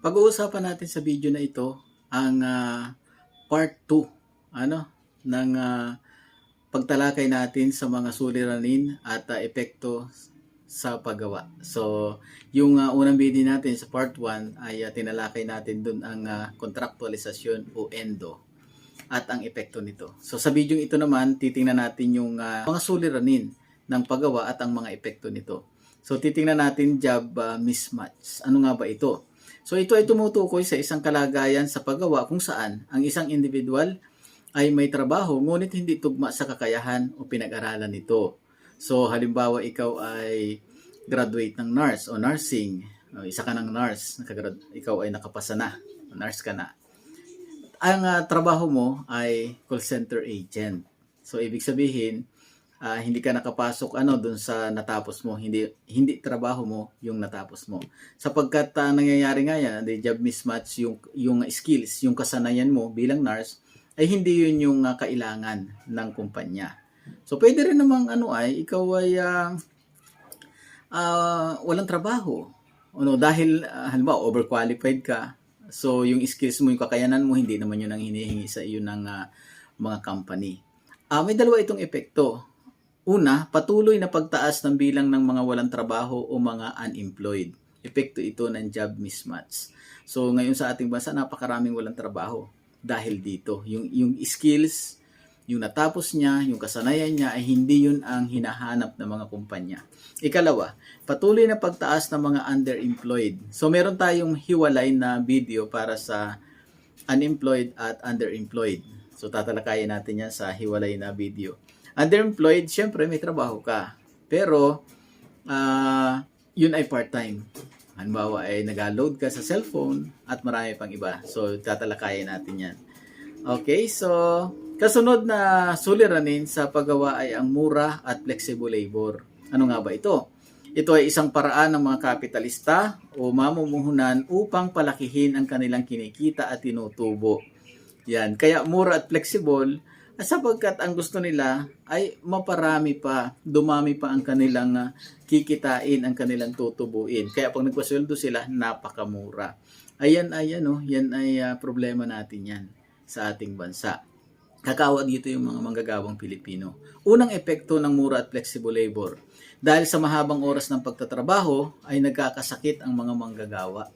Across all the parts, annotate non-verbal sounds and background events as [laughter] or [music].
Pag-uusapan natin sa video na ito ang ah, part 2 ano ng ah, pagtalakay natin sa mga suliranin at ah, epekto sa paggawa. So, yung ah, unang video natin sa part 1 ay ah, tinalakay natin dun ang ah, kontraktualisasyon o endo at ang epekto nito. So, sa video ito naman, titingnan natin yung ah, mga suliranin ng paggawa at ang mga epekto nito. So, titingnan natin job ah, mismatch. Ano nga ba ito? So ito ay tumutukoy sa isang kalagayan sa paggawa kung saan ang isang individual ay may trabaho ngunit hindi tugma sa kakayahan o pinag-aralan nito. So halimbawa ikaw ay graduate ng nurse o nursing, o isa ka ng nurse, ikaw ay nakapasa na, nurse ka na. Ang ah, trabaho mo ay call center agent. So ibig sabihin, ah, hindi ka nakapasok ano doon sa natapos mo, hindi hindi trabaho mo yung natapos mo. Sapagkat ah, nangyayari nga yan, the job mismatch yung yung skills, yung kasanayan mo bilang nurse ay hindi yun yung ah, kailangan ng kumpanya. So pwede rin namang ano ay ikaw ay ah, ah, walang trabaho. Ano dahil ah, halimbawa overqualified ka. So yung skills mo, yung kakayanan mo hindi naman yun ang hinihingi sa iyo ng ah, mga company. Ah, may dalawa itong epekto. Una, patuloy na pagtaas ng bilang ng mga walang trabaho o mga unemployed. Epekto ito ng job mismatch. So ngayon sa ating bansa, napakaraming walang trabaho dahil dito. Yung, yung skills, yung natapos niya, yung kasanayan niya ay hindi yun ang hinahanap ng mga kumpanya. Ikalawa, patuloy na pagtaas ng mga underemployed. So meron tayong hiwalay na video para sa unemployed at underemployed. So tatalakayin natin yan sa hiwalay na video. Underemployed, syempre may trabaho ka. Pero ah, yun ay part-time. Halimbawa ay nag-load ka sa cellphone at marami pang iba. So tatalakayin natin yan. Okay, so kasunod na suliranin sa paggawa ay ang mura at flexible labor. Ano nga ba ito? Ito ay isang paraan ng mga kapitalista o mamumuhunan upang palakihin ang kanilang kinikita at tinutubo. Yan. Kaya mura at flexible sapagkat ang gusto nila ay maparami pa, dumami pa ang kanilang ah, kikitain, ang kanilang tutubuin. Kaya pag nagpasweldo sila, napakamura. Ayan ay ano, yan ay ah, problema natin yan sa ating bansa. Kakawa dito yung mga manggagawang Pilipino. Unang epekto ng mura at flexible labor. Dahil sa mahabang oras ng pagtatrabaho, ay nagkakasakit ang mga manggagawa.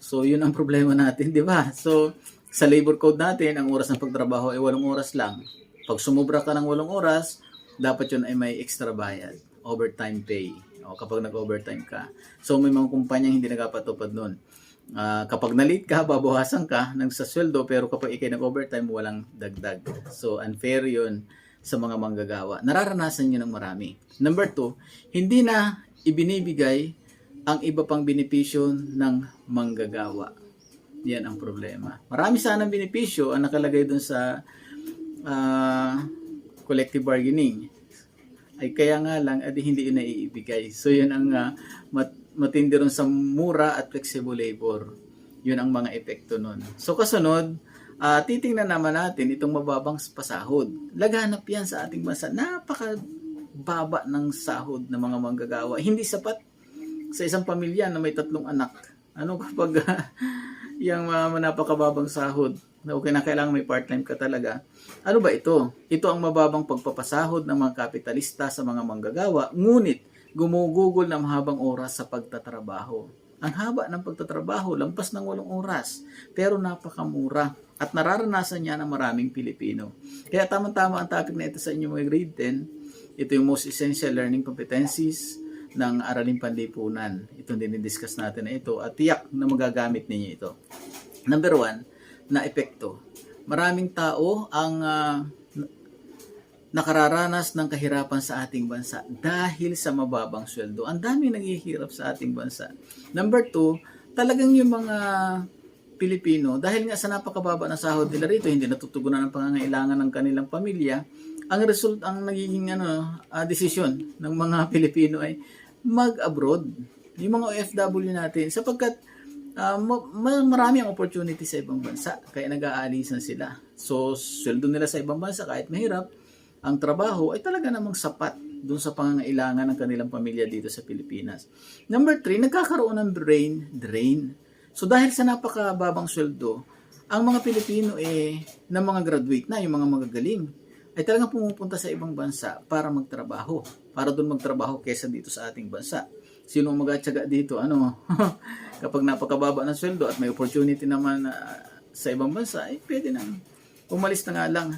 So, yun ang problema natin, di ba? So, sa labor code natin, ang oras ng pagtrabaho ay walong oras lang. Pag sumubra ka ng walong oras, dapat yun ay may extra bayad. Overtime pay. O kapag nag-overtime ka. So, may mga kumpanya hindi nagpapatupad nun. Ah, kapag na-late ka, babawasan ka ng sa sweldo, pero kapag ikay nag-overtime, walang dagdag. So, unfair yun sa mga manggagawa. Nararanasan nyo ng marami. Number two, hindi na ibinibigay ang iba pang benepisyo ng manggagawa. Yan ang problema. Marami sanang benepisyo ang nakalagay dun sa ah, collective bargaining. Ay kaya nga lang, adi hindi yun naiibigay. So yun ang ah, mat- matindi ron sa mura at flexible labor. Yun ang mga epekto nun. So kasunod, ah, titingnan naman natin itong mababang pasahod. Laganap yan sa ating bansa. Napaka baba ng sahod ng mga manggagawa. Hindi sapat sa isang pamilya na may tatlong anak. Ano [laughs] kapag [laughs] yung uh, napakababang sahod na okay na kailangan may part-time ka talaga. Ano ba ito? Ito ang mababang pagpapasahod ng mga kapitalista sa mga manggagawa, ngunit gumugugol ng mahabang oras sa pagtatrabaho. Ang haba ng pagtatrabaho, lampas ng walong oras, pero napakamura at nararanasan niya ng maraming Pilipino. Kaya tamang-tama ang topic na ito sa inyong mga grade 10. Ito yung most essential learning competencies ng Araling Panlipunan. Itong dinidiscuss natin na ito at tiyak na magagamit ninyo ito. Number one, na epekto. Maraming tao ang ah, nakararanas ng kahirapan sa ating bansa dahil sa mababang sweldo. Ang daming naghihirap sa ating bansa. Number two, talagang yung mga Pilipino, dahil nga sa napakababa ng sahod nila rito, hindi natutugunan ang pangangailangan ng kanilang pamilya, ang result, ang nagiging ano, ah, desisyon ng mga [laughs] Pilipino ay mag-abroad. Yung mga OFW natin, sapagkat ma- ma- marami ang opportunity sa ibang bansa, kaya nag-aalisan sila. So, sweldo nila sa ibang bansa, kahit mahirap, ang trabaho ay talaga namang sapat doon sa pangangailangan ng kanilang pamilya dito sa Pilipinas. Number three, nagkakaroon ng brain drain. So dahil sa napakababang sweldo, ang mga Pilipino eh, na mga graduate na, yung mga magagaling, ay talagang pumupunta sa ibang bansa para magtrabaho. Para doon magtrabaho kesa dito sa ating bansa. Sino ang mag-atsaga dito? Ano? [laughs] Kapag napakababa ng sweldo at may opportunity naman ah, sa ibang bansa, eh pwede nang umalis na nga lang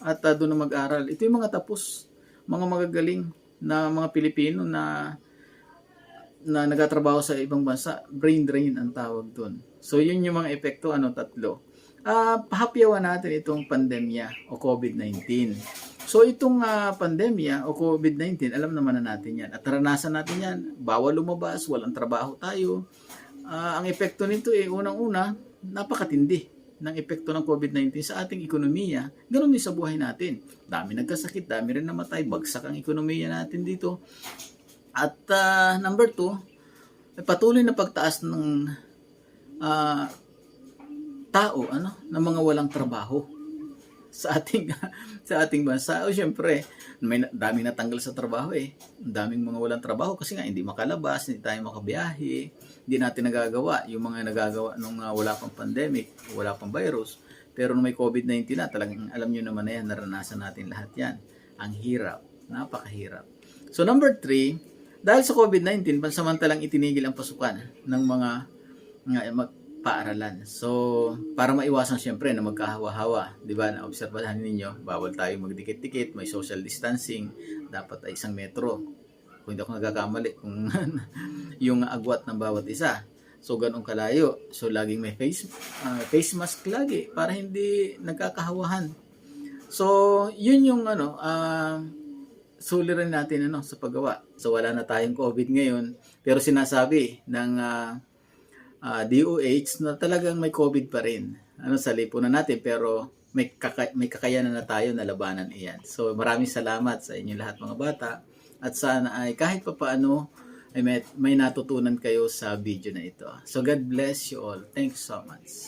at ah, doon mag-aral. Ito yung mga tapos, mga magagaling na mga Pilipino na na nagatrabaho sa ibang bansa, brain drain ang tawag doon. So yun yung mga epekto ano tatlo. Ah, pahapyawan natin itong pandemya o COVID-19. So itong ah, pandemya o COVID-19, alam naman na natin 'yan. At naranasan natin 'yan. Bawal lumabas, walang trabaho tayo. Ah, ang epekto nito eh unang-una, napakatindi ng epekto ng COVID-19 sa ating ekonomiya. Ganun din sa buhay natin. Dami nagkasakit, dami rin namatay, bagsak ang ekonomiya natin dito. At ah, number two, ay patuloy na pagtaas ng ah, tao ano ng mga walang trabaho sa ating [laughs] sa ating bansa. O syempre, may daming natanggal sa trabaho eh. Ang daming mga walang trabaho kasi nga hindi makalabas, hindi tayo makabiyahe, hindi natin nagagawa yung mga nagagawa nung ah, wala pang pandemic, wala pang virus. Pero nung may COVID-19 na, talagang alam nyo naman na yan, naranasan natin lahat yan. Ang hirap, napakahirap. So number three, dahil sa COVID-19, pansamantalang itinigil ang pasukan ng mga nga magpaaralan. So, para maiwasan siyempre na magkahawa-hawa, 'di ba? Naobserbahan ninyo, bawal tayo magdikit-dikit, may social distancing, dapat ay isang metro. Kung hindi ako nagkakamali, kung [laughs] yung agwat ng bawat isa. So, ganun kalayo. So, laging may face, ah, face mask lagi para hindi nagkakahawahan. So, yun yung ano, ah, suliran natin ano sa paggawa. So wala na tayong COVID ngayon, pero sinasabi ng ah, ah, DOH na talagang may COVID pa rin. Ano sa lipunan natin pero may kaka- may kakayanan na tayo na labanan iyan. So maraming salamat sa inyo lahat mga bata at sana ay kahit pa paano ay may, may natutunan kayo sa video na ito. So God bless you all. Thanks so much.